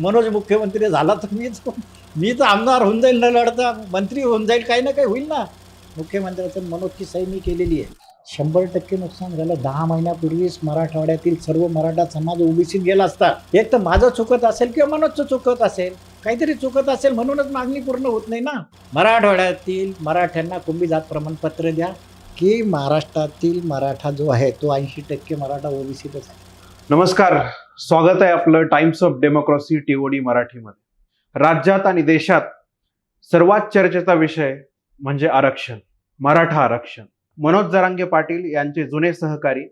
मनोज मुख्यमंत्री झाला तर मीच मी तर आमदार होऊन जाईल न लढता. मंत्री होऊन जाईल काही ना काही होईल ना. मुख्यमंत्र्याचं मनोजची सही मी केलेली आहे. शंभर टक्के नुकसान झालं. दहा महिन्यापूर्वीच मराठवाड्यातील सर्व मराठा समाज ओबीसीत गेला असता. एक तर माझं चुकत असेल किंवा मनोजचं चुकत असेल काहीतरी चुकत असेल म्हणूनच मागणी पूर्ण होत नाही ना. मराठवाड्यातील मराठ्यांना कुंभी जात प्रमाणपत्र द्या की महाराष्ट्रातील मराठा जो आहे तो ऐंशी टक्के मराठा ओबीसीतच आहे. नमस्कार. स्वागत आहे आपलं टाइम्स ऑफ डेमोक्रेसी टीओडी मराठीमध्ये. राज्यात आणि देशात सर्वात चर्चेचा विषय म्हणजे आरक्षण मराठा आरक्षण. मनोज जरांगे पाटील यांचे जुने सहकारी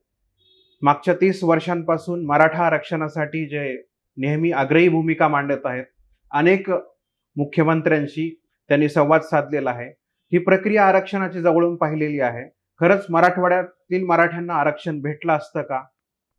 मागच्या तीस वर्षांपासून मराठा आरक्षणासाठी जे नेहमी आग्रही भूमिका मांडत आहेत अनेक मुख्यमंत्र्यांशी त्यांनी संवाद साधलेला आहे. ही प्रक्रिया आरक्षणाची जवळून पाहिलेली आहे. खरंच मराठवाड्यातील मराठ्यांना आरक्षण भेटलं असतं का?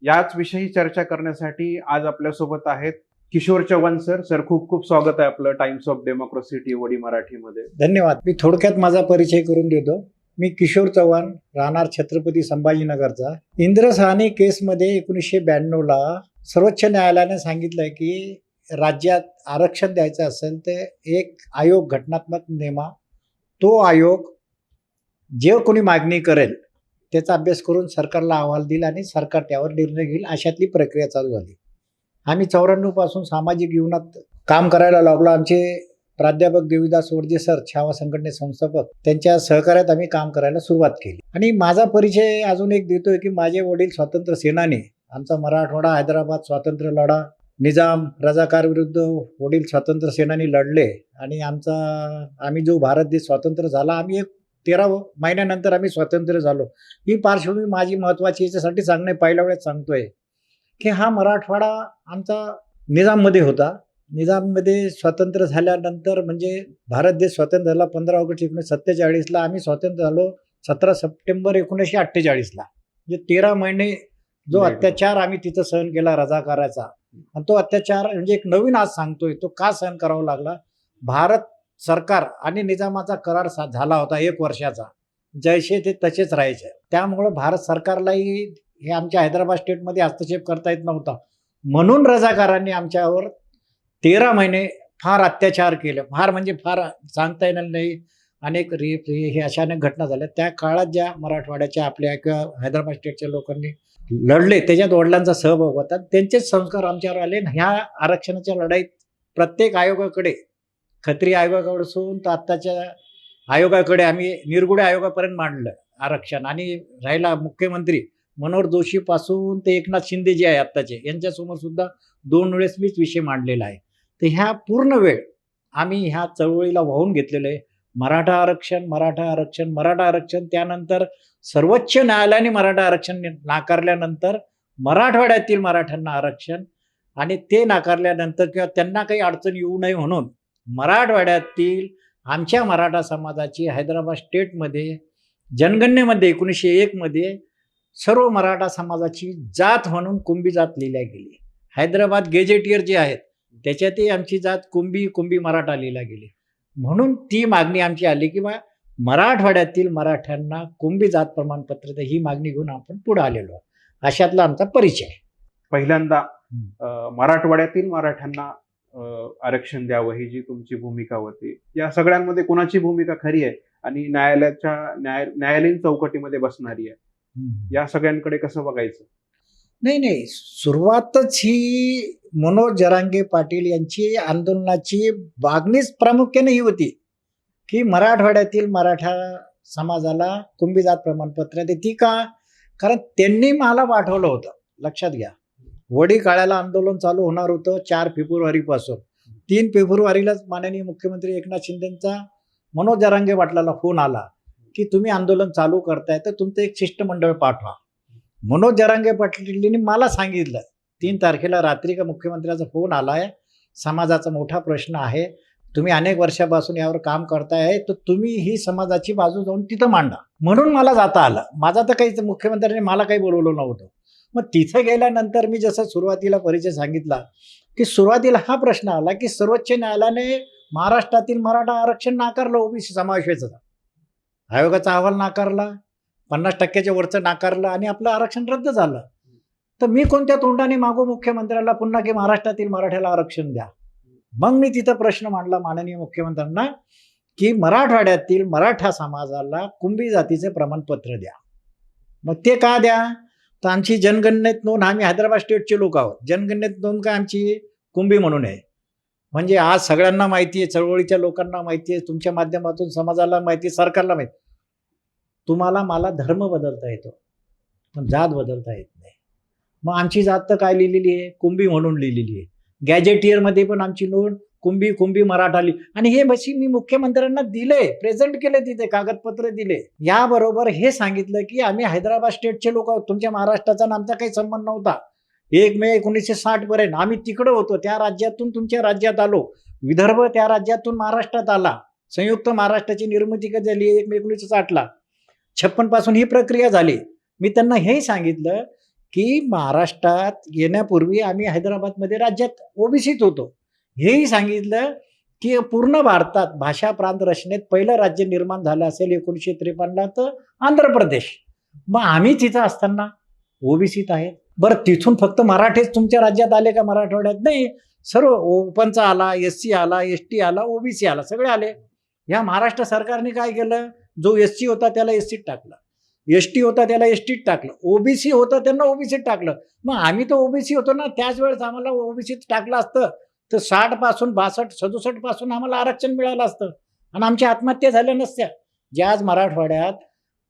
याच विषयी चर्चा करण्यासाठी आज आपल्यासोबत आहेत किशोर चव्हाण सर. सर खूप खूप स्वागत आहे आपलं टाइम्स ऑफ डेमोक्रेसी टीओडी मराठीमध्ये. धन्यवाद. मी थोडक्यात माझा परिचय करून देतो. मी किशोर चव्हाण राहणार छत्रपती संभाजीनगरचा. इंद्रसानी केसमध्ये एकोणीसशे ब्याण्णवला सर्वोच्च न्यायालयाने सांगितलं की राज्यात आरक्षण द्यायचं असेल तर एक आयोग घटनात्मक नेमा तो आयोग जे कोणी मागणी करेल त्याचा अभ्यास करून सरकारला अहवाल दिला आणि सरकार त्यावर निर्णय घेईल अशातली प्रक्रिया चालू झाली. आम्ही चौऱ्याण्णवपासून सामाजिक जीवनात काम करायला लागलो. आमचे प्राध्यापक देवीदास वडजे सर छावा संघटने संस्थापक त्यांच्या सहकार्यात आम्ही काम करायला सुरुवात केली. आणि माझा परिचय अजून एक देतोय की माझे वडील स्वातंत्र्य सेनानी आमचा मराठवाडा हैदराबाद स्वातंत्र्य लढा निजाम रजाकार विरुद्ध वडील स्वातंत्र्य सेनानी लढले आणि आमचा आम्ही जो भारत देश स्वातंत्र्य झाला आम्ही एक तेरा महिन्यानंतर आम्ही स्वातंत्र्य झालो. ही पार्श्वभूमी माझी महत्त्वाची याच्यासाठी सांगणे पहिल्या वेळेस सांगतोय. की हा मराठवाडा आमचा निजाममध्ये होता. निजाममध्ये स्वातंत्र्य झाल्यानंतर म्हणजे भारत देश स्वतंत्र झाला पंधरा ऑगस्ट एकोणीसशे सत्तेचाळीसला. आम्ही स्वतंत्र झालो सतरा सप्टेंबर एकोणीसशे अठ्ठेचाळीसला. म्हणजे तेरा महिने जो. अत्याचार आम्ही तिथं सहन केला रजाकाराचा. आणि तो अत्याचार म्हणजे एक नवीन आज सांगतोय. तो का सहन करावा लागला? भारत सरकार आणि निजामाचा करार सा- झाला होता एक वर्षाचा. जैसे ते तसेच राहायचे. त्यामुळं भारत सरकारलाही हे आमच्या हैदराबाद स्टेटमध्ये हस्तक्षेप करता येत नव्हता. म्हणून रजाकारांनी आमच्यावर तेरा महिने फार अत्याचार केले. फार म्हणजे फार सांगता येणार नाही. अनेक रेप हे अशा अनेक घटना झाल्या. त्या काळात ज्या मराठवाड्याच्या आपल्या किंवा हैदराबाद स्टेटच्या लोकांनी लढले त्याच्यात वडिलांचा सहभाग होता. त्यांचेच संस्कार आमच्यावर आले ह्या आरक्षणाच्या लढाईत प्रत्येक आयोगाकडे खत्री आयोगाकडसून तर आत्ताच्या आयोगाकडे आम्ही निरगुडे आयोगापर्यंत मांडलं आरक्षण. आणि राहिला मुख्यमंत्री मनोहर जोशीपासून ते एकनाथ शिंदे जे आहे आत्ताचे यांच्यासमोर सुद्धा दोन वेळेस मीच विषय मांडलेला आहे. तर ह्या पूर्ण वेळ आम्ही ह्या चळवळीला वाहून घेतलेलं आहे. मराठा आरक्षण मराठा आरक्षण मराठा आरक्षण त्यानंतर सर्वोच्च न्यायालयाने मराठा आरक्षण नाकारल्यानंतर मराठवाड्यातील मराठ्यांना आरक्षण आणि ते नाकारल्यानंतर किंवा त्यांना काही अडचण येऊ नये म्हणून मराठवाड्यातील आमच्या मराठा समाजाची हैदराबाद स्टेटमध्ये जनगणनेमध्ये एकोणीसशे एकमध्ये सर्व मराठा समाजाची जात म्हणून कुंभी जात लिहिल्या गेली. हैदराबाद गेजेटियर जे आहेत त्याच्यातही आमची जात कुंभी कुंभी मराठा लिहिल्या गेली. म्हणून ती मागणी आमची आली की बा मराठवाड्यातील मराठ्यांना कुंभी जात प्रमाणपत्र ही मागणी घेऊन आपण पुढे आलेलो. अशातला आमचा परिचय. पहिल्यांदा मराठवाड्यातील मराठ्यांना आरक्षण द्यावं ही जी तुमची भूमिका होती या सगळ्यांमध्ये कोणाची भूमिका खरी आहे? आणि न्यायालयाच्या न्याय न्यायालयीन चौकटीमध्ये बसणारी आहे. या सगळ्यांकडे कसं बघायचं? नाही नाही. सुरुवातच ही मनोज जरांगे पाटील यांची आंदोलनाची मागणीच प्रामुख्याने ही होती की मराठवाड्यातील मराठा समाजाला कुंभी जात प्रमाणपत्र दे ती का? कारण त्यांनी मला पाठवलं होतं. लक्षात घ्या. वडी काळ्याला आंदोलन चालू होणार होतं चार फेब्रुवारीपासून. तीन फेब्रुवारीलाच माननीय मुख्यमंत्री एकनाथ शिंदेचा मनोज जरांगे पाटलाला फोन आला की तुम्ही आंदोलन चालू करताय तर तुमचं एक शिष्टमंडळ पाठवा. मनोज जरांगे पाटीलनी मला सांगितलं तीन तारखेला रात्री का मुख्यमंत्र्याचा फोन आला आहे समाजाचा मोठा प्रश्न आहे तुम्ही अनेक वर्षापासून यावर काम करताय तर तुम्ही ही समाजाची बाजू जाऊन तिथं मांडा. म्हणून मला जाता आलं. माझा तर काही मुख्यमंत्र्यांनी मला काही बोलवलं नव्हतं. मग तिथं गेल्यानंतर मी जसं सुरुवातीला परिचय सांगितला की सुरुवातीला हा प्रश्न आला की सर्वोच्च न्यायालयाने महाराष्ट्रातील मराठा आरक्षण नाकारलं ओबीसी समावेशाचा आयोगाचा अहवाल नाकारला पन्नास टक्क्याच्या वरचं नाकारलं आणि आपलं आरक्षण रद्द झालं. तर मी कोणत्या तोंडाने मागू मुख्यमंत्र्याला पुन्हा की महाराष्ट्रातील मराठ्याला आरक्षण द्या? मग मी तिथं प्रश्न मांडला माननीय मुख्यमंत्र्यांना की मराठवाड्यातील मराठा समाजाला कुंभी जातीचे प्रमाणपत्र द्या. मग ते का द्या? तर आमची जनगणनेत नोंद आम्ही हैदराबाद स्टेटचे लोक आहोत. जनगणनेत नोंद काय आमची? कुंभी म्हणून आहे. म्हणजे आज सगळ्यांना माहिती आहे चळवळीच्या लोकांना माहिती आहे तुमच्या माध्यमातून समाजाला माहिती आहे सरकारला माहिती तुम्हाला मला धर्म बदलता येतो. पण जात बदलता येत नाही. मग आमची जात तर काय लिहिलेली आहे? कुंभी म्हणून लिहिलेली आहे. गॅजेटियरमध्ये पण आमची नोंद कुंभी कुंभी मराठाली आणि हे बशी मी मुख्यमंत्र्यांना दिले प्रेझेंट केले तिथे कागदपत्र दिले. याबरोबर हे सांगितलं की आम्ही हैदराबाद स्टेटचे लोक आहोत. तुमच्या महाराष्ट्राचा आणि आमचा काही संबंध नव्हता. एक मे एकोणीसशे साठ पर्यंत आम्ही तिकडं होतो त्या राज्यातून तुमच्या राज्यात आलो. विदर्भ त्या राज्यातून महाराष्ट्रात आला. संयुक्त महाराष्ट्राची निर्मिती कधी झाली? एक मे एकोणीसशे साठला. छप्पनपासून ही प्रक्रिया झाली. मी त्यांना हेही सांगितलं की महाराष्ट्रात येण्यापूर्वी आम्ही हैदराबादमध्ये राज्यात ओबीसीत होतो. हेही सांगितलं की पूर्ण भारतात भाषा प्रांत रचनेत पहिलं राज्य निर्माण झालं असेल एकोणीसशे त्रेपन्नला तर आंध्र प्रदेश. मग आम्ही तिथं असताना ओबीसीत आहेत बरं तिथून फक्त मराठीच तुमच्या राज्यात आले का मराठवाड्यात? नाही. सर्व ओपनचा आला एस सी आला एस टी आला ओबीसी आला सगळे आले. ह्या महाराष्ट्र सरकारने काय केलं? जो एस सी होता त्याला एस सीत टाकलं. एस टी होता त्याला एस टीत टाकलं. ओबीसी होतं त्यांना ओबीसीत टाकलं. मग आम्ही तर ओबीसी होतो ना. त्याच वेळेस आम्हाला ओबीसीत टाकलं असतं. तर साठपासून बासष्ट सदुसष्टपासून आम्हाला आरक्षण मिळालं असतं. आणि आमच्या आत्महत्या झाल्या नसत्या. ज्या आज मराठवाड्यात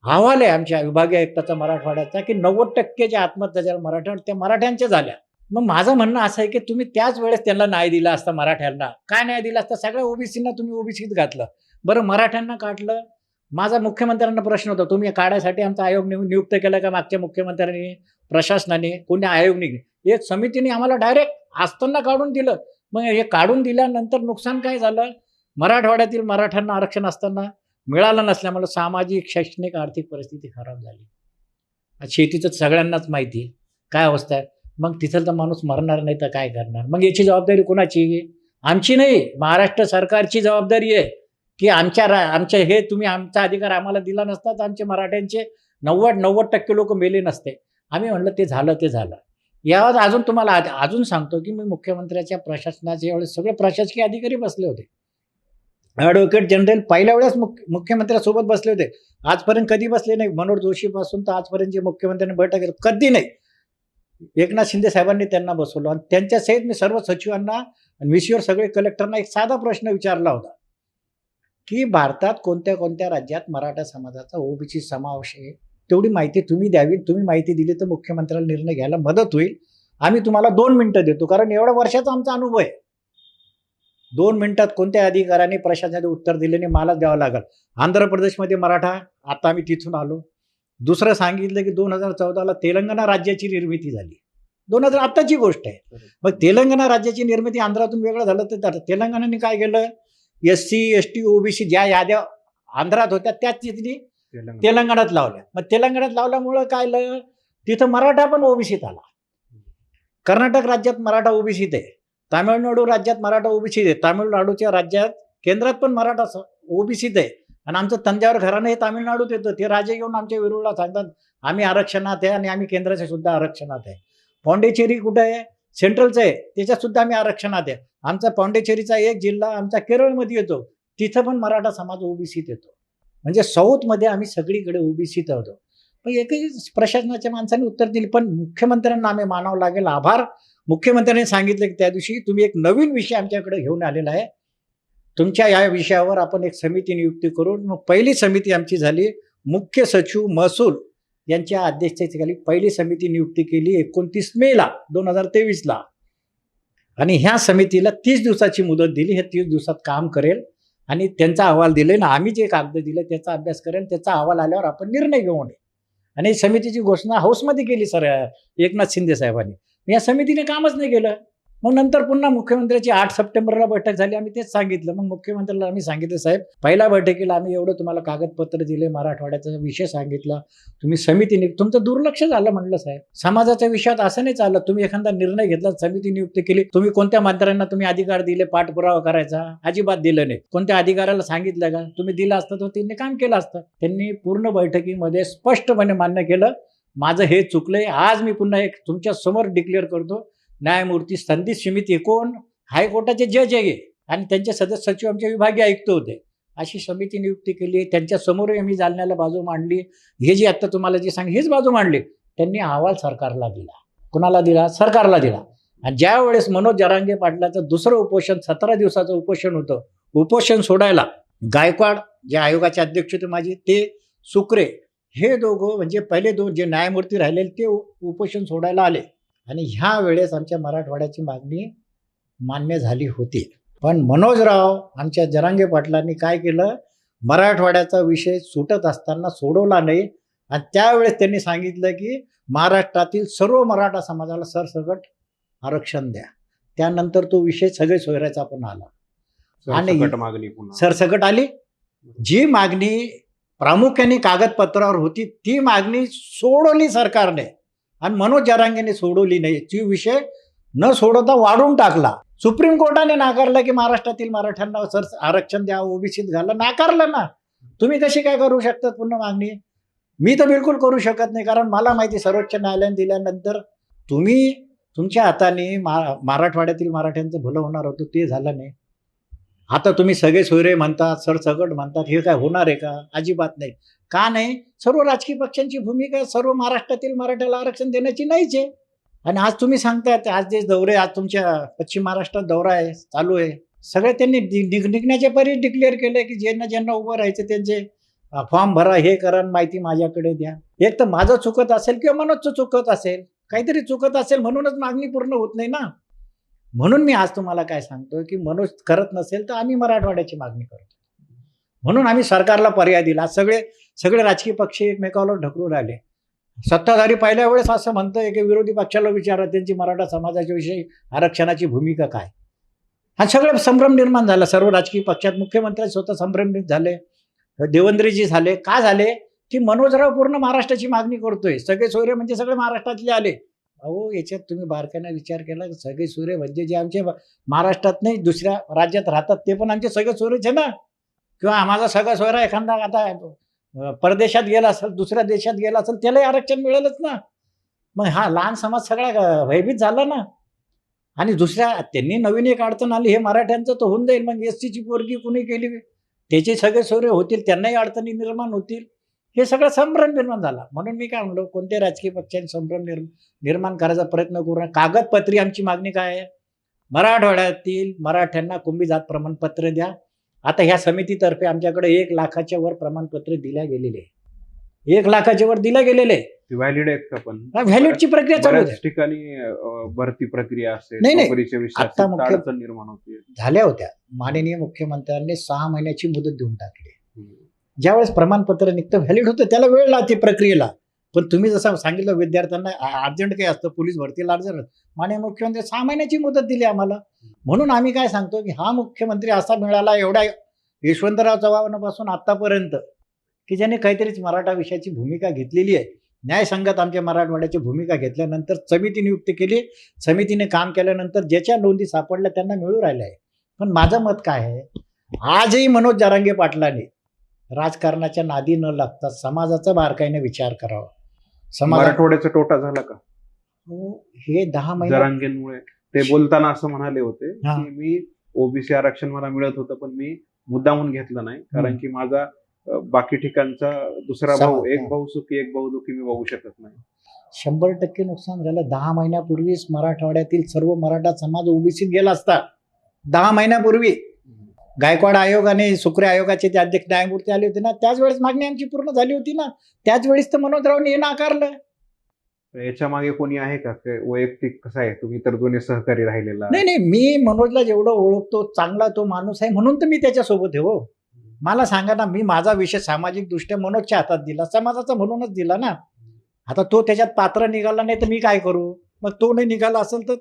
अहवाल आहे आमच्या विभागीय आयुक्ताचा मराठवाड्याचा की नव्वद टक्के ज्या आत्महत्या झाल्या मराठवाड्यात त्या मराठ्यांच्या झाल्या. मग माझं म्हणणं असं आहे की तुम्ही त्याच वेळेस त्यांना न्याय दिला असता मराठ्यांना. काय न्याय दिला असता? सगळ्या ओबीसींना तुम्ही ओबीसीत घातलं. बरं मराठ्यांना काढलं. माझा मुख्यमंत्र्यांना प्रश्न होता तुम्ही काढायसाठी आमचा आयोग नियुक्त केला का मागच्या मुख्यमंत्र्यांनी प्रशासनाने कोणी आयोग नाही एक समितीने आम्हाला डायरेक्ट असताना काढून दिलं. मग हे काढून दिल्यानंतर नुकसान काय झालं? मराठवाड्यातील मराठ्यांना आरक्षण असताना मिळालं नसल्यामुळे सामाजिक शैक्षणिक आर्थिक परिस्थिती खराब झाली. आज शेतीचं सगळ्यांनाच माहिती आहे. काय अवस्था आहे? मग तिथं तर माणूस मरणार नाही तर काय करणार? मग याची जबाबदारी कोणाची आहे? आमची नाही. महाराष्ट्र सरकारची जबाबदारी आहे की आमच्या रा आमच्या हे तुम्ही आमचा अधिकार आम्हाला दिला नसता तर आमचे मराठ्यांचे नव्वद नव्वद टक्के लोक मेले नसते. आम्ही म्हणलं ते झालं ते झालं. यावर अजून तुम्हाला आज- अजून सांगतो की मी मुख्यमंत्र्याच्या प्रशासनाचे वेळेस सगळे प्रशासकीय अधिकारी बसले होते. ॲडव्होकेट जनरल पहिल्या वेळेस मुख्य मुख्यमंत्र्यासोबत बसले होते. आजपर्यंत कधी बसले नाही. मनोहर जोशीपासून तर आजपर्यंत जे मुख्यमंत्र्यांनी बैठक घेतली कधी नाही. एकनाथ शिंदे साहेबांनी त्यांना बसवलं आणि त्यांच्या सहित मी सर्व सचिवांना आणि विषयावर सगळे कलेक्टरना एक साधा प्रश्न विचारला होता की भारतात कोणत्या कोणत्या राज्यात मराठा समाजाचा ओबीसी समावेश आहे? तेवढी माहिती तुम्ही द्यावी तुम्ही माहिती दिली तर मुख्यमंत्र्याला निर्णय घ्यायला मदत होईल. आम्ही तुम्हाला दोन मिनिटं देतो कारण एवढ्या वर्षाचा आमचा अनुभव आहे. दोन मिनिटात कोणत्या अधिकाऱ्याने प्रशासनाने उत्तर दिल्याने मला द्यावं लागेल. आंध्र प्रदेशमध्ये मराठा आता आम्ही तिथून आलो. दुसरं सांगितलं की दोन हजार चौदाला तेलंगणा राज्याची निर्मिती झाली. दोन हजार आत्ताची गोष्ट आहे. मग तेलंगणा राज्याची निर्मिती आंध्रातून वेगळं झालं तर तेलंगणाने काय केलं? S C S T OBC ज्या याद्या आंध्रात होत्या त्याच तिथली तेलंगणात लावल्या. मग तेलंगणात लावल्यामुळं काय तिथं मराठा पण ओबीसीत आला. कर्नाटक राज्यात मराठा ओबीसीत आहे. तामिळनाडू राज्यात मराठा ओबीसीत आहे. तामिळनाडूच्या राज्यात केंद्रात पण मराठा ओबीसीत आहे. आणि आमचं तंजावर घराणं हे तामिळनाडूत येतं. ते राजे येऊन आमच्या विरुळला सांगतात आम्ही आरक्षणात आहे आणि आम्ही केंद्राच्या सुद्धा आरक्षणात आहे. पॉंडेचेरी कुठं आहे? सेंट्रलचं आहे. त्याच्यात सुद्धा आम्ही आरक्षणात आहे. आमचा पॉंडेचेरीचा एक जिल्हा आमचा केरळमध्ये येतो. तिथं पण मराठा समाज ओबीसीत येतो. म्हणजे साऊथमध्ये आम्ही सगळीकडे ओबीसीत होतो पण एकही प्रशासनाच्या माणसाने उत्तर दिले पण मुख्यमंत्र्यांना आम्ही मानावं लागेल आभार. मुख्यमंत्र्यांनी सांगितलं की त्या दिवशी तुम्ही एक नवीन विषय आमच्याकडे घेऊन आलेला आहे. तुमच्या या विषयावर आपण एक समिती नियुक्ती करून मग पहिली समिती आमची झाली मुख्य सचिव महसूल यांच्या अध्यक्षतेखाली पहिली समिती नियुक्ती केली एकोणतीस मेला दोन हजार तेवीसला. आणि ह्या समितीला तीस दिवसाची मुदत दिली हे तीस दिवसात काम करेल. आणि त्यांचा अहवाल दिले ना आम्ही जे कागद दिले त्याचा अभ्यास करेन त्याचा अहवाल आल्यावर आपण निर्णय घेऊ नये आणि समितीची घोषणा हाऊसमध्ये केली सर एकनाथ शिंदे साहेबांनी. या समितीने कामच नाही केलं. मग नंतर पुन्हा मुख्यमंत्र्याची आठ सप्टेंबरला बैठक झाली. आम्ही तेच सांगितलं. मग मुख्यमंत्र्याला आम्ही सांगितलं साहेब पहिल्या बैठकीला आम्ही एवढं तुम्हाला कागदपत्र दिले मराठवाड्याचा विषय सांगितला. तुम्ही समिती तुमचं दुर्लक्ष झालं म्हणलं साहेब. समाजाच्या विषयात असं नाही चाललं तुम्ही एखादा निर्णय घेतला समिती नियुक्त केली. तुम्ही कोणत्या मंत्र्यांना तुम्ही अधिकार दिले? पाठपुरावा करायचा? अजिबात दिलं नाही. कोणत्या अधिकाऱ्याला सांगितलं का? तुम्ही दिलं असतं तर त्यांनी काम केलं असतं. त्यांनी पूर्ण बैठकीमध्ये स्पष्टपणे मान्य केलं. माझं हे चुकलंय. आज मी पुन्हा एक तुमच्यासमोर डिक्लेअर करतो. न्यायमूर्ती संदीप समिती कोण हायकोर्टाचे जज आहे. आणि त्यांचे सदस्य सचिव आमचे विभागीय आयुक्त होते. अशी समिती नियुक्ती केली. त्यांच्या समोरही आम्ही जालन्याला बाजू मांडली. हे जे आत्ता तुम्हाला जे सांग हेच बाजू मांडली. त्यांनी अहवाल सरकारला दिला. कुणाला दिला? सरकारला दिला. आणि ज्या वेळेस मनोज जरांगे पाटलाचं दुसरं उपोषण सतरा दिवसाचं उपोषण होतं उपोषण सोडायला गायकवाड जे आयोगाचे अध्यक्ष होते माझे ते सुक्रे हे दोघं म्हणजे पहिले दोन जे न्यायमूर्ती राहिलेले ते उपोषण सोडायला आले. आणि ह्या वेळेस आमच्या मराठवाड्याची मागणी मान्य झाली होती. पण मनोजराव आमच्या जरांगे पाटलांनी काय केलं? मराठवाड्याचा विषय सुटत असताना सोडवला नाही. आणि त्यावेळेस त्यांनी सांगितलं की महाराष्ट्रातील सर्व मराठा समाजाला सरसकट आरक्षण द्या. त्यानंतर तो विषय सगळे सोयऱ्याचा पण आला. आणि- सरसकट मागणी सरसकट आली. जी मागणी प्रामुख्याने कागदपत्रावर होती ती मागणी सोडवली सरकारने. आणि मनोज जरांगेने सोडवली नाही. ती विषय न सोडवता वाढून टाकला. सुप्रीम कोर्टाने नाकारलं की महाराष्ट्रातील मराठ्यांना सर आरक्षण द्या ओबीसीत घाला. नाकारलं ना. तुम्ही कशी काय करू शकतात? पुन्हा मागणी. मी तर बिलकुल करू शकत नाही. कारण मला माहिती सर्वोच्च न्यायालयाने दिल्यानंतर तुम्ही तुमच्या हाताने मा मराठवाड्यातील मराठ्यांचं भलं होणार होतं ते झालं नाही. आता तुम्ही सगळे सोयरे म्हणतात सरसगट म्हणतात हे काय होणार आहे का? अजिबात नाही. का नाही? सर्व राजकीय पक्षांची भूमिका सर्व महाराष्ट्रातील मराठ्याला आरक्षण देण्याची नाहीच आहे. आणि आज तुम्ही सांगताय आज जे दौरे आज तुमच्या पश्चिम महाराष्ट्रात दौरा आहे चालू आहे. सगळे त्यांनी निघण्याचे परी डिक्लेअर केले की ज्यांना ज्यांना उभं राहायचं त्यांचे फॉर्म भरा हे करा माहिती माझ्याकडे द्या. एक तर माझं चुकत असेल किंवा मनोजचं चुकत असेल काहीतरी चुकत असेल म्हणूनच मागणी पूर्ण होत नाही ना? म्हणून मी आज तुम्हाला काय सांगतो की मनोज करत नसेल तर आम्ही मराठवाड्याची मागणी करतो. म्हणून आम्ही सरकारला पर्याय दिला. सगळे सगळे राजकीय पक्ष एकमेकावर ढकलून राहिले. सत्ताधारी पहिल्या वेळेस असं म्हणतंय की विरोधी पक्षाला विचारा त्यांची मराठा समाजाच्या विषयी आरक्षणाची भूमिका काय? हा सगळं संभ्रम निर्माण झाला. सर्व राजकीय पक्षात मुख्यमंत्री स्वतः संभ्रमित झाले. देवेंद्रजी झाले. का झाले? की मनोजराव पूर्ण महाराष्ट्राची मागणी करतोय. सगळे सोयरे म्हणजे सगळे महाराष्ट्रातले आले. अहो याच्यात तुम्ही बारकाईने विचार केला. सगळे सूर्य म्हणजे जे आमचे महाराष्ट्रात नाही दुसऱ्या राज्यात राहतात ते पण आमचे सगळे सूर्यच आहे ना? किंवा माझा सगळा सोयरा एखादा आता परदेशात गेला असेल दुसऱ्या देशात गेला असेल त्यालाही आरक्षण मिळेलच ना. मग हा लहान समाज सगळा भयभीत झाला ना. आणि दुसऱ्या त्यांनी नवीन एक अडचण आली हे मराठ्यांचं तर होऊन जाईल. मग एस ची पोरगी कुणी केली? त्याचे सगळे सोयरे होतील त्यांनाही अडचणी निर्माण होतील. हे सगळं संभ्रम निर्माण झाला. म्हणून मी काय म्हणलो कोणत्या राजकीय पक्षाने संभ्रम निर्माण निर्माण करायचा प्रयत्न करू कागदपत्री आमची मागणी काय आहे? मराठवाड्यातील मराठ्यांना कुंभी जात प्रमाणपत्र द्या. आता ह्या समितीतर्फे आमच्याकडे एक लाखाच्या वर प्रमाणपत्र दिल्या गेलेले आहे. एक लाखाच्या वर दिल्या गेलेले व्हॅलिड आहेत का पण? व्हॅल्यूची प्रक्रिया चालू आहे. ठिकाणी भरती प्रक्रिया असेल नाही, नाही. आता मुख्य- निर्माण होते. झाल्या होत्या. माननीय मुख्यमंत्र्यांनी सहा महिन्याची मुदत देऊन टाकली ज्यावेळेस प्रमाणपत्र निघतं व्हॅलिड होतं त्याला वेळ लागते प्रक्रियेला. पण तुम्ही जसं सांगितलं विद्यार्थ्यांना अर्जंट काही असतं पोलीस भरतीला अर्जंट माननीय मुख्यमंत्री सहा महिन्याची मुदत दिली आम्हाला. म्हणून आम्ही काय सांगतो की हा मुख्यमंत्री असा मिळाला एवढ्या यशवंतराव चव्हाणापासून आतापर्यंत की ज्याने काहीतरीच मराठा विषयाची भूमिका घेतलेली आहे. न्यायसंघात आमच्या मराठवाड्याची भूमिका घेतल्यानंतर समिती नियुक्त केली. समितीने काम केल्यानंतर ज्याच्या नोंदी सापडल्या त्यांना मिळू राहिल्या आहे पण माझं मत काय आहे? आजही मनोज जारांगे पाटलाने राजकारणाच्या नादी न लागता समाजाचा बारकाईने विचार करावा. समाज मराठवाड्याचा तोटा झाला का? हे दहा महिने ते बोलताना असं म्हणाले होते हा. की मी ओबीसी आरक्षण मला मिळत होतं पण मी मुद्दामून घेतलं नाही कारण. की माझा अं, बाकी ठिकाणचा दुसरा सम- भाऊ एक हा. भाऊ सुखी एक भाऊ दुखी मी बघू शकत नाही शंभर टक्के नुकसान झालं दहा महिन्यापूर्वीच मराठवाड्यातील सर्व मराठा समाज ओबीसीत गेला असता दहा महिन्यापूर्वी गायकवाड आयोग आणि सुक्रे आयोगाचे जे अध्यक्ष न्यायमूर्ती आले होते ना त्याच वेळेस मागणी आमची पूर्ण झाली होती ना त्याच वेळेस तर मनोजरावने हे नाकारलं याच्या मागे कोणी आहे का? वैयक्तिक कसं आहे? तुम्ही तर जुने सहकारी राहिलेला नाही नाही मी मनोजला जेवढं ओळखतो चांगला तो माणूस आहे म्हणून तर मी त्याच्यासोबत आहे हो. मला सांगा ना मी माझा विषय सामाजिक दृष्ट्या मनोजच्या हातात दिला समाजाचा म्हणूनच दिला ना. आता तो त्याच्यात पात्र निघाला नाही तर मी काय करू? मग तो नाही निघाला असेल तर?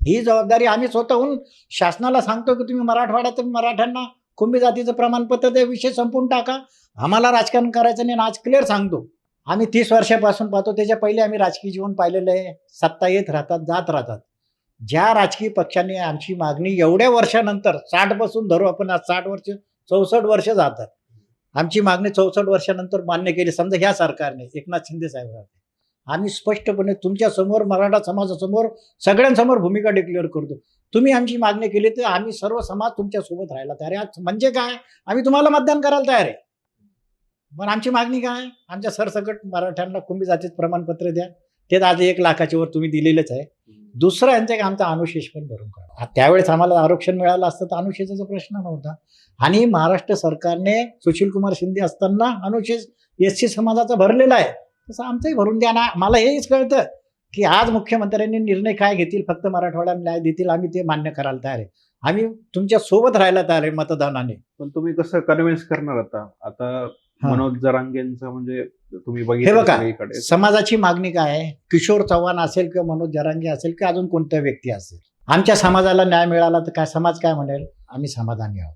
ही जबाबदारी आम्ही स्वतःहून शासनाला सांगतो की तुम्ही मराठवाड्यात मराठ्यांना कुंभी जातीचं प्रमाणपत्र द्या विषय संपून टाका. आम्हाला राजकारण करायचं नाही आज क्लिअर सांगतो. आम्ही तीस वर्षापासून पाहतो त्याच्या पहिले आम्ही राजकीय जीवन पाहिलेलं आहे. सत्ता येत राहतात जात राहतात. ज्या राजकीय पक्षांनी आमची मागणी एवढ्या वर्षानंतर साठपासून धरू आपण आज साठ वर्ष चौसष्ट वर्ष जातात. आमची मागणी चौसष्ट वर्षानंतर मान्य केली. समजा ह्या सरकारने एकनाथ शिंदे साहेब आम्ही स्पष्टपणे तुमच्यासमोर मराठा समाजासमोर सगळ्यांसमोर भूमिका डिक्लेअर करतो. तुम्ही आमची मागणी केली तर आम्ही सर्व समाज तुमच्यासोबत राहायला तयार आहे. आज म्हणजे काय? आम्ही तुम्हाला मतदान करायला तयार आहे. पण आमची मागणी काय? आमच्या सरसकट मराठ्यांना कुंभी जातीत प्रमाणपत्र द्या. ते आज एक लाखाच्या वर तुम्ही दिलेलंच आहे. दुसरं यांचं एक आमचा अनुशेष पण भरून काढा. त्यावेळेस आम्हाला आरक्षण मिळालं असतं तर अनुशेषाचा प्रश्न नव्हता. आणि महाराष्ट्र सरकारने सुशील कुमार शिंदे असताना अनुशेष एस सी समाजाचा भरलेला आहे. तसं आमचंही भरून द्या ना. मला हेच कळतं की आज मुख्यमंत्र्यांनी निर्णय काय घेतील? फक्त मराठवाड्याला न्याय देतील? आम्ही ते मान्य करायला तयार आहे. आम्ही तुमच्यासोबत राहायला तयार आहे मतदानाने. पण तुम्ही कसं कन्व्हिन्स करणार आता? आता मनोज जरांगेंचं म्हणजे तुम्ही हे बघितलं बघा सगळीकडे. समाजाची मागणी काय आहे? किशोर चव्हाण असेल किंवा मनोज जरांगे असेल किंवा अजून कोणत्या व्यक्ती असेल? आमच्या समाजाला न्याय मिळाला तर काय? समाज काय म्हणेल? आम्ही समाधानी आहोत.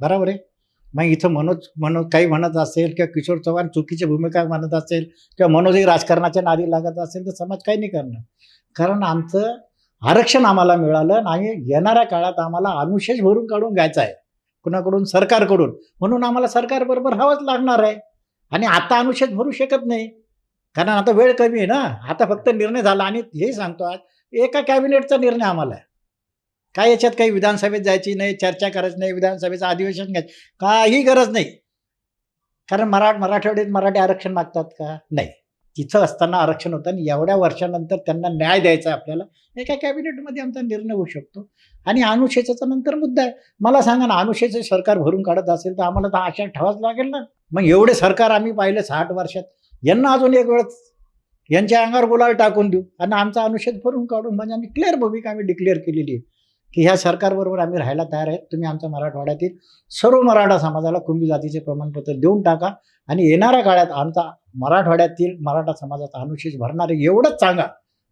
बरोबर आहे? मग इथं मनोज मनोज काही म्हणत असेल किंवा किशोर चव्हाण चुकीची भूमिका म्हणत असेल किंवा मनोजही राजकारणाच्या नादी लागत असेल तर समाज काही नाही करणार. कारण आमचं आरक्षण आम्हाला मिळालं आणि येणाऱ्या काळात आम्हाला अनुशेष भरून काढून घ्यायचा आहे. कुणाकडून? सरकारकडून. म्हणून आम्हाला सरकारबरोबर हवंच लागणार आहे. आणि आता अनुच्छेद भरू शकत नाही. कारण आता वेळ कमी आहे ना. आता फक्त निर्णय झाला आणि हे सांगतो आज एका कॅबिनेटचा निर्णय आम्हाला आहे. काय याच्यात काही विधानसभेत जायची नाही चर्चा करायची नाही विधानसभेचं अधिवेशन घ्यायचं काही गरज नाही. कारण मराठ मराठवाड्यात मराठी आरक्षण मागतात का? नाही. तिथं असताना आरक्षण होतं आणि एवढ्या वर्षानंतर त्यांना न्याय द्यायचा आहे आपल्याला एका कॅबिनेटमध्ये आमचा निर्णय होऊ शकतो. आणि अनुशेषाचा नंतर मुद्दा आहे. मला सांगा ना अनुशेष सरकार भरून काढत असेल तर आम्हाला तर आशा ठेवाच लागेल ना? मग एवढे सरकार आम्ही पाहिले साठ वर्षात. यांना अजून एक वेळ यांच्या अंगावर गुलाल टाकून देऊ. आणि आमचा अनुच्छेद भरून काढून म्हणजे आम्ही क्लिअर भूमिका आम्ही डिक्लेअर केलेली आहे. की ह्या सरकारबरोबर आम्ही राहायला तयार आहेत तुम्ही आमच्या मराठवाड्यातील सर्व मराठा समाजाला कुंभी जातीचे प्रमाणपत्र देऊन टाका आणि येणाऱ्या काळात आमचा मराठवाड्यातील मराठा समाजाचा अनुशेष भरणारे एवढंच सांगा.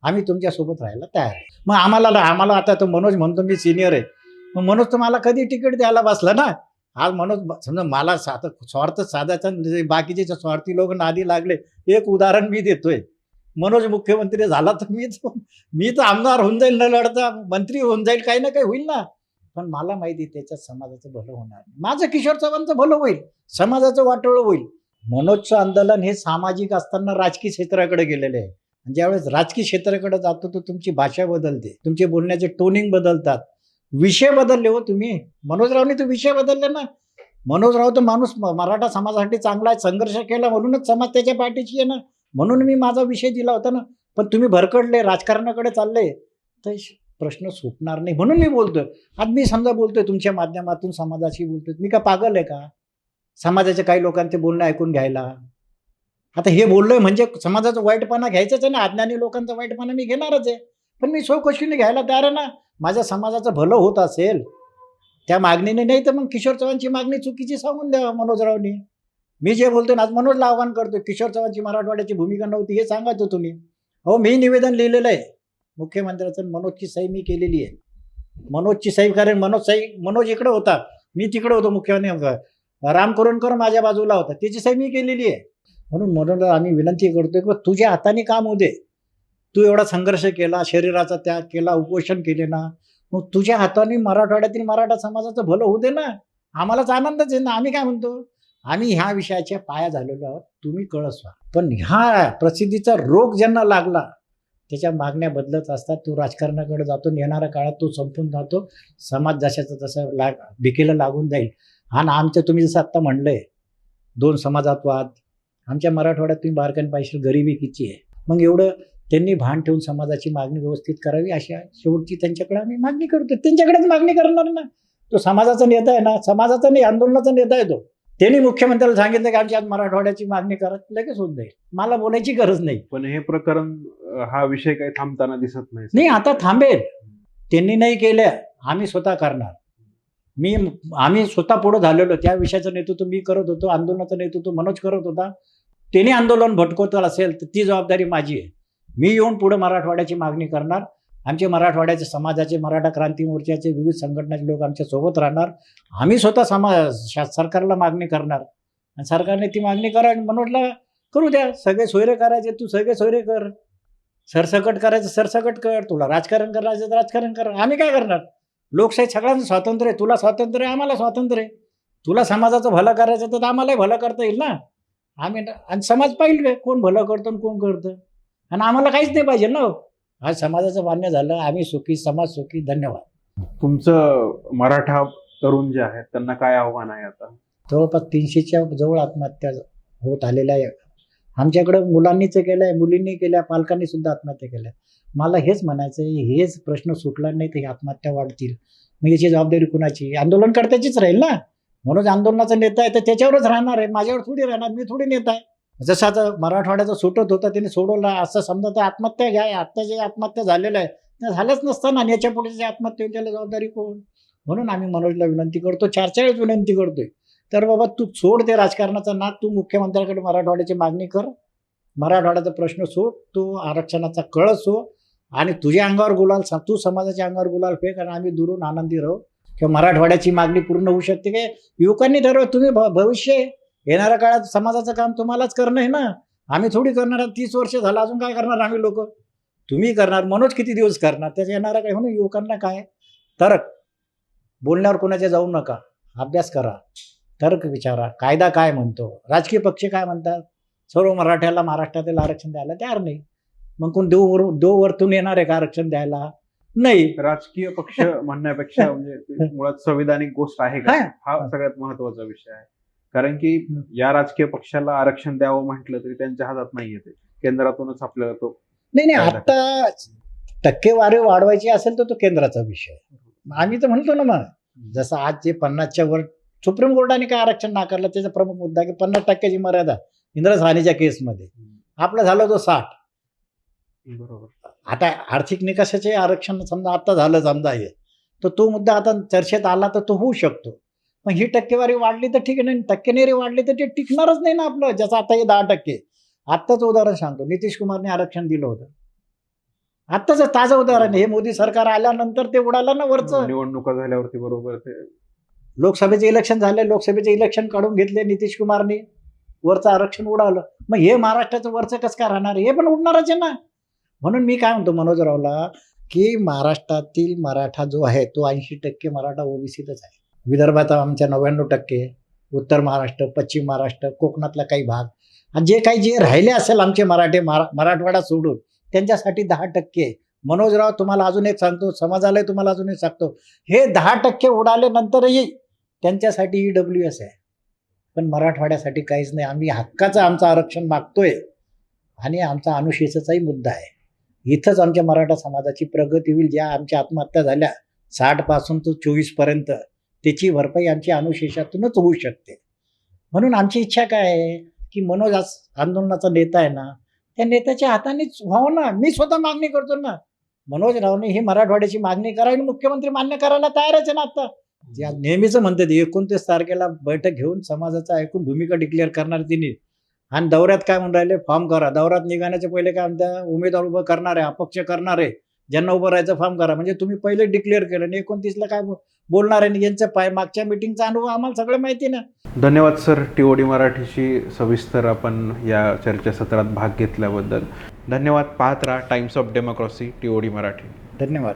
आम्ही तुमच्यासोबत राहायला तयार आहे. मग आम्हाला आम्हाला आता तो मनोज म्हणतो मी सिनियर आहे. मग मनोज तुम्हाला कधी तिकीट द्यायला बसला ना? आज मनोज समजा मला साध स्वार्थ साधायचा बाकीचे स्वार्थी लोक नादी लागले. एक उदाहरण मी देतोय. मनोज मुख्यमंत्री झाला तर मीच मी तर आमदार होऊन जाईल न लढता मंत्री होऊन जाईल काही ना काही होईल ना. पण मला माहिती त्याच्यात समाजाचं भलं होणार माझं किशोर चव्हाणचं भलं होईल समाजाचं वाटोळं होईल. मनोजचं आंदोलन हे सामाजिक असताना राजकीय क्षेत्राकडे गेलेले आहे. आणि ज्यावेळेस राजकीय क्षेत्राकडे जातो तर तुमची भाषा बदलते. तुमचे बोलण्याचे टोनिंग बदलतात. विषय बदलले हो तुम्ही. मनोजरावने तो विषय बदलले ना. मनोजराव तर माणूस म- मराठा समाजासाठी चांगला आहे संघर्ष केला म्हणूनच समाज त्याच्या पाठीशी आहे ना. म्हणून मी माझा विषय दिला होता ना. पण तुम्ही भरकडले राजकारणाकडे चालले तर प्रश्न सुटणार नाही. म्हणून मी बोलतोय. आज मी समजा बोलतोय तुमच्या माध्यमातून समाजाशी बोलतोय. मी का पागल आहे का? समाजाच्या काही लोकांचे बोलणं ऐकून घ्यायला. आता हे बोललोय म्हणजे समाजाचा वाईटपणा घ्यायचंच आहे ना. अज्ञानी लोकांचा वाईटपणा मी घेणारच आहे. पण मी चौकशीने घ्यायला तयार आहे ना. माझ्या समाजाचं भलं होत असेल त्या मागणीने नाही तर मग किशोर चव्हाणची मागणी चुकीची सांगून द्या मनोजरावनी मी जे बोलतोय ना आज मनोजला आव्हान करतो किशोर चव्हाणची मराठवाड्याची भूमिका नव्हती हे सांगायचं तुम्ही. हो मी निवेदन लिहिलेलं आहे. मुख्यमंत्र्याचं मनोजची सही मी केलेली आहे. मनोजची सही कारण मनोज सही मनोज इकडे होता. मी तिकडे होतो मुख्यमंत्री. राम करोणकर माझ्या बाजूला होता. त्याची सही मी केलेली आहे. म्हणून मनोजला आम्ही विनंती करतोय की तुझ्या हाताने काम होऊ दे. तू एवढा संघर्ष केला शरीराचा त्याग केला उपोषण केले ना मग तुझ्या हाताने मराठवाड्यातील मराठा समाजाचं भलं होऊ दे ना. आम्हालाच आनंदच आहे ना. आम्ही काय म्हणतो? आम्ही ह्या विषयाच्या पाया झालेलो आहोत. तुम्ही व्हा. पण ह्या प्रसिद्धीचा रोग ज्यांना लागला त्याच्या मागण्या बदलत असतात. तो राजकारणाकडे जातो येणाऱ्या काळात तो संपून जातो. समाज जशाचा तसा लाग भिकेला लागून जाईल. आणि आमचं तुम्ही जसं आत्ता म्हणलंय दोन समाजात वाद आमच्या मराठवाड्यात तुम्ही बारकाईने पाहिजे गरिबी किती आहे. मग एवढं त्यांनी भान ठेवून समाजाची मागणी व्यवस्थित करावी अशा शेवटची त्यांच्याकडे आम्ही मागणी करतो त्यांच्याकडेच मागणी करणार ना. तो समाजाचा नेता आहे ना समाजाचा नाही आंदोलनाचा नेता आहे तो. त्यांनी मुख्यमंत्र्याला सांगितलं की आमच्या आज मराठवाड्याची मागणी करत लगेच होऊन जाईल. मला बोलायची गरज नाही. पण हे प्रकरण हा विषय काही थांबताना दिसत नाही. नाही आता थांबेल. त्यांनी नाही केल्या आम्ही स्वतः करणार. मी आम्ही स्वतः पुढं झालेलो त्या विषयाचं नेतृत्व मी करत होतो आंदोलनाचं नेतृत्व मनोज करत होता. त्यांनी आंदोलन भटकवत असेल तर ती जबाबदारी माझी आहे. मी येऊन पुढं मराठवाड्याची मागणी करणार. आमचे मराठवाड्याचे समाजाचे मराठा क्रांती मोर्चाचे विविध संघटनाचे लोक आमच्यासोबत राहणार. आम्ही स्वतः समाज शा- सरकारला मागणी करणार. आणि सरकारने ती मागणी करा आणि मनोजला करू द्या. सगळे सोयरे करायचे तू सगळे सोयरे कर. सरसकट करायचं सरसकट कर. तुला राजकारण करायचं तर राजकारण कर. आम्ही काय करणार? लोकशाही सगळ्यांचं स्वातंत्र्य आहे. तुला स्वातंत्र्य आहे आम्हाला स्वातंत्र्य आहे. तुला समाजाचं भलं करायचं तर आम्हालाही भलं करता येईल ना? आम्ही आणि समाज पाहिजे. कोण भलं करतं आणि कोण करतं? आणि आम्हाला काहीच नाही पाहिजे ना हो? हो. समाजाचं मान्य झालं. आम्ही सुखी समाज सुखी. धन्यवाद. तुमचं मराठा तरुण जे आहेत त्यांना काय आव्हान आहे आता? जवळपास तीनशेच्या जवळ आत्महत्या होत आलेल्या आहे. आमच्याकडं मुलांनीच केलं आहे मुलींनी केल्या पालकांनी सुद्धा आत्महत्या केल्या. मला हेच म्हणायचं आहे हेच प्रश्न सुटला नाही तर ही आत्महत्या वाढतील. मग याची जबाबदारी कुणाची? आंदोलनकर्त्याचीच राहील ना? म्हणून आंदोलनाचा नेता आहे तर त्याच्यावरच राहणार आहे. माझ्यावर थोडी राहणार मी थोडी नेता आहे. जसं आता मराठवाड्याचं सुटत होतं त्याने सोडवलं असं समजा तर आत्महत्या घ्या आत्ता जे आत्महत्या झालेलं आहे त्या झालंच नसताना आणि याच्यापुढे जे आत्महत्या होईल त्याला जबाबदारी कोण? म्हणून आम्ही मनोजला विनंती करतो चार चार विनंती करतोय. तर बाबा तू सोड ते राजकारणाचा नाद तू मुख्यमंत्र्याकडे मराठवाड्याची मागणी कर. मराठवाड्याचा प्रश्न सोड तू आरक्षणाचा कळस हो आणि तुझ्या अंगावर गुलाल तू समाजाच्या अंगावर गुलाल फेक आणि आम्ही दुरून आनंदी राहू. किंवा मराठवाड्याची मागणी पूर्ण होऊ शकते काय युवकांनी ठरव तुम्ही भ- भविष्य आहे. येणाऱ्या काळात समाजाचं काम तुम्हालाच करणं आहे ना? आम्ही थोडी करणार. तीस वर्ष झालं अजून काय करणार आम्ही लोक? तुम्ही करणार मनोज किती दिवस करणार? त्याच्या येणारा काय? म्हणून युवकांना काय? तर्क. बोलण्यावर कोणाच्या जाऊ नका. अभ्यास करा. तर्क विचारा. कायदा काय म्हणतो? राजकीय पक्ष काय म्हणतात? सर्व मराठ्याला महाराष्ट्रातील आरक्षण द्यायला तयार नाही. मग कोण देव वर देव वरतून येणार आहे का आरक्षण द्यायला? नाही. राजकीय पक्ष म्हणण्यापेक्षा म्हणजे मुळात संविधानिक गोष्ट आहे का? हा. हा सगळ्यात महत्त्वाचा विषय आहे. कारण की या राजकीय पक्षाला आरक्षण द्यावं म्हटलं तरी त्यांच्या हातात नाहीये ते केंद्रातूनच आपल्याला तो नाही नाही. आता टक्केवारी वाढवायची असेल तर तो केंद्राचा विषय. आम्ही तर म्हणतो ना मग जसं आज जे पन्नासच्या वर सुप्रीम कोर्टाने काय आरक्षण नाकारलं त्याचा प्रमुख मुद्दा की पन्नास टक्क्याची मर्यादा इंद्र साहनीच्या केसमध्ये. आपलं झालं तो साठ. बरोबर. आता आर्थिक निकषाचे आरक्षण समजा आता झालं समजा हे. तर तो मुद्दा आता चर्चेत आला तर तो होऊ शकतो. पण ही टक्केवारी वाढली तर ठीक आहे नाही टक्केवारी वाढली तर ते टिकणारच नाही ना आपलं जसं आता हे दहा टक्के. आत्ताच उदाहरण सांगतो नितीश कुमारने आरक्षण दिलं होतं. आत्ताच ताजं उदाहरण आहे. हे मोदी सरकार आल्यानंतर ते उडालं ना वरचं. निवडणुका झाल्यावरती बरोबर ते. लोकसभेचे इलेक्शन झाले लोकसभेचे इलेक्शन काढून घेतले नितीश कुमारने. वरचं आरक्षण उडावलं मग हे महाराष्ट्राचं वरचं कसं काय राहणार हे पण उडणारच आहे ना. म्हणून मी काय म्हणतो मनोजरावला की महाराष्ट्रातील मराठा जो आहे तो ऐंशी टक्के मराठा ओबीसीतच आहे. विदर्भात आमच्या नव्याण्णव टक्के उत्तर महाराष्ट्र पश्चिम महाराष्ट्र कोकणातला काही भाग. आणि जे काही जे राहिले असेल आमचे मराठे मरा मराठवाडा सोडून त्यांच्यासाठी दहा टक्के. मनोजराव तुम्हाला अजून एक सांगतो समाजालाही तुम्हाला अजून एक सांगतो. हे दहा टक्के उडाले नंतरही त्यांच्यासाठी ई डब्ल्यू एस आहे. पण मराठवाड्यासाठी काहीच नाही. आम्ही हक्काचं आमचं आरक्षण मागतोय. आणि आमचा अनुशेषाचाही मुद्दा आहे. इथंच आमच्या मराठा समाजाची प्रगती होईल. ज्या आमच्या आत्महत्या झाल्या साठपासून तो चोवीसपर्यंत त्याची भरपाई आमची अनुशेषातूनच होऊ शकते. म्हणून आमची इच्छा काय आहे? की मनोज आज आंदोलनाचा नेता आहे ना त्या नेत्याच्या हातानेच व्हावं ना. मी स्वतः मागणी करतो ना. मनोज रावने ही मराठवाड्याची मागणी करा आणि मुख्यमंत्री मान्य करायला तयारच आहे ना आता. जे नेहमीच म्हणतात एकोणतीस तारखेला बैठक घेऊन समाजाचा ऐकून भूमिका डिक्लेअर करणार तिने. आणि दौऱ्यात काय म्हणून राहिले? फॉर्म करा. दौऱ्यात निघण्याच्या पहिले काय म्हणता उमेदवार उभं करणार आहे अपक्ष करणार. आहे ज्यांना उभं राहायचं फॉर्म करा. म्हणजे तुम्ही पहिले डिक्लेअर केलं आणि एकोणतीसला काय बोलणार आहे आणि यांचं पाय मागच्या मिटिंगचा अनुभव आम्हाला सगळं माहिती ना. धन्यवाद सर टीओडी मराठीशी सविस्तर आपण या चर्चासत्रात भाग घेतल्याबद्दल. धन्यवाद. पाहत राहा Times of Democracy TOD Marathi. धन्यवाद.